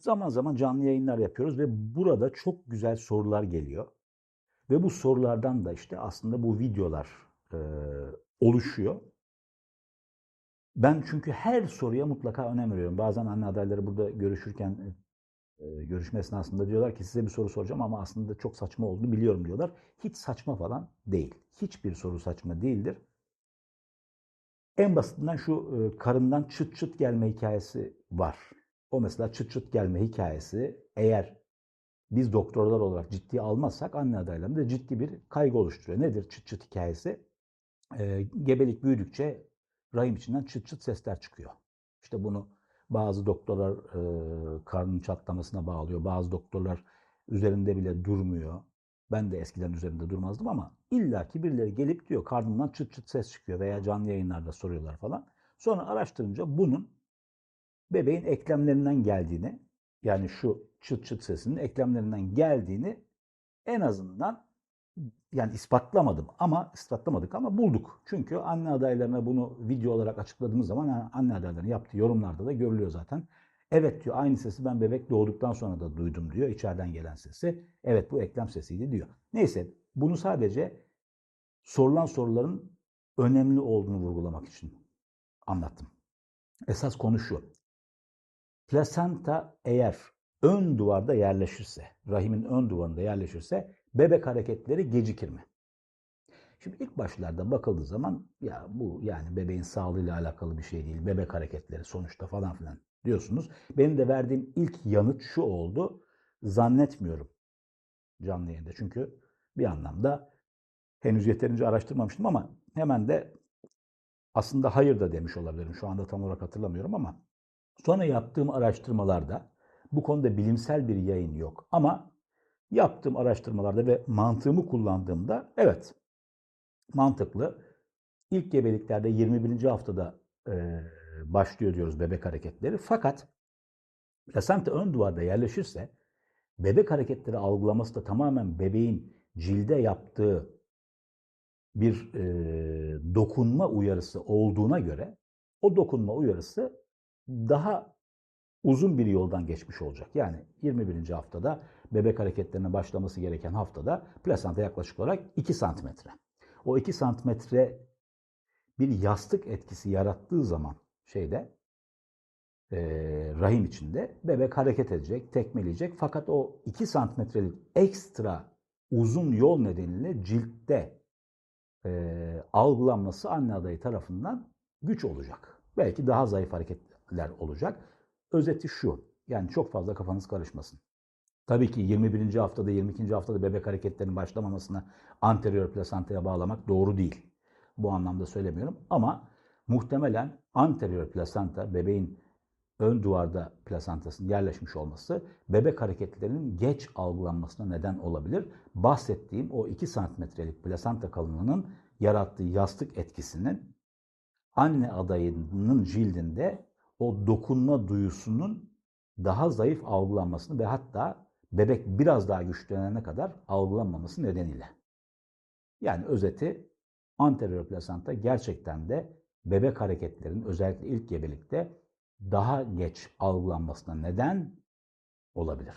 Zaman zaman canlı yayınlar yapıyoruz ve burada çok güzel sorular geliyor. Ve bu sorulardan da işte aslında bu videolar e, oluşuyor. Ben çünkü her soruya mutlaka önem veriyorum. Bazen anne adayları burada görüşürken görüşme esnasında diyorlar ki size bir soru soracağım ama aslında çok saçma olduğunu biliyorum diyorlar. Hiç saçma falan değil. Hiçbir soru saçma değildir. En basitinden şu karından çıt çıt gelme hikayesi var. O mesela çıt çıt gelme hikayesi eğer biz doktorlar olarak ciddiye almazsak anne adaylarında ciddi bir kaygı oluşturuyor. Nedir çıt çıt hikayesi? E, gebelik büyüdükçe rahim içinden çıt çıt sesler çıkıyor. İşte bunu bazı doktorlar e, karnın çatlamasına bağlıyor. Bazı doktorlar üzerinde bile durmuyor. Ben de eskiden üzerinde durmazdım ama illaki birileri gelip diyor karnımdan çıt çıt ses çıkıyor veya canlı yayınlarda soruyorlar falan. Sonra araştırınca bunun bebeğin eklemlerinden geldiğini yani şu çıt çıt sesinin eklemlerinden geldiğini en azından yani ispatlamadım ama ispatlamadık ama bulduk. Çünkü anne adaylarına bunu video olarak açıkladığımız zaman anne adaylarının yaptığı yorumlarda da görülüyor zaten. Evet diyor aynı sesi ben bebek doğduktan sonra da duydum diyor içeriden gelen sesi. Evet bu eklem sesiydi diyor. Neyse bunu sadece sorulan soruların önemli olduğunu vurgulamak için anlattım. Esas konu şu. Plasenta eğer ön duvarda yerleşirse, rahimin ön duvarında yerleşirse bebek hareketleri gecikir mi? Şimdi ilk başlarda bakıldığı zaman ya bu yani bebeğin sağlığıyla alakalı bir şey değil. Bebek hareketleri sonuçta falan filan diyorsunuz. Benim de verdiğim ilk yanıt şu oldu. Zannetmiyorum canlı yayında. Çünkü bir anlamda henüz yeterince araştırmamıştım ama hemen de aslında hayır da demiş olabilirim. Şu anda tam olarak hatırlamıyorum ama sonra yaptığım araştırmalarda bu konuda bilimsel bir yayın yok. Ama yaptığım araştırmalarda ve mantığımı kullandığımda evet mantıklı. İlk gebeliklerde 21. haftada e, başlıyor diyoruz bebek hareketleri. Fakat plasenta ön duvarda yerleşirse bebek hareketleri algılaması da tamamen bebeğin cilde yaptığı bir e, dokunma uyarısı olduğuna göre o dokunma uyarısı daha uzun bir yoldan geçmiş olacak. Yani 21. haftada bebek hareketlerine başlaması gereken haftada plasenta yaklaşık olarak 2 santimetre. O 2 santimetre bir yastık etkisi yarattığı zaman şeyde e, rahim içinde bebek hareket edecek, tekmeleyecek. Fakat o 2 santimetrelik ekstra uzun yol nedeniyle ciltte e, algılanması anne adayı tarafından güç olacak. Belki daha zayıf hareketler olacak. Özeti şu, yani çok fazla kafanız karışmasın. Tabii ki 21. haftada, 22. haftada bebek hareketlerinin başlamamasına anterior plasantaya bağlamak doğru değil. Bu anlamda söylemiyorum ama muhtemelen anterior plasanta bebeğin ön duvarda plasantasının yerleşmiş olması bebek hareketlerinin geç algılanmasına neden olabilir. Bahsettiğim o 2 santimetrelik plasanta kalınlığının yarattığı yastık etkisinin anne adayının cildinde o dokunma duyusunun daha zayıf algılanmasını ve hatta bebek biraz daha güçlenene kadar algılanmaması nedeniyle. Yani özeti anterior plasanta gerçekten de bebek hareketlerinin özellikle ilk gebelikte daha geç algılanmasına neden olabilir.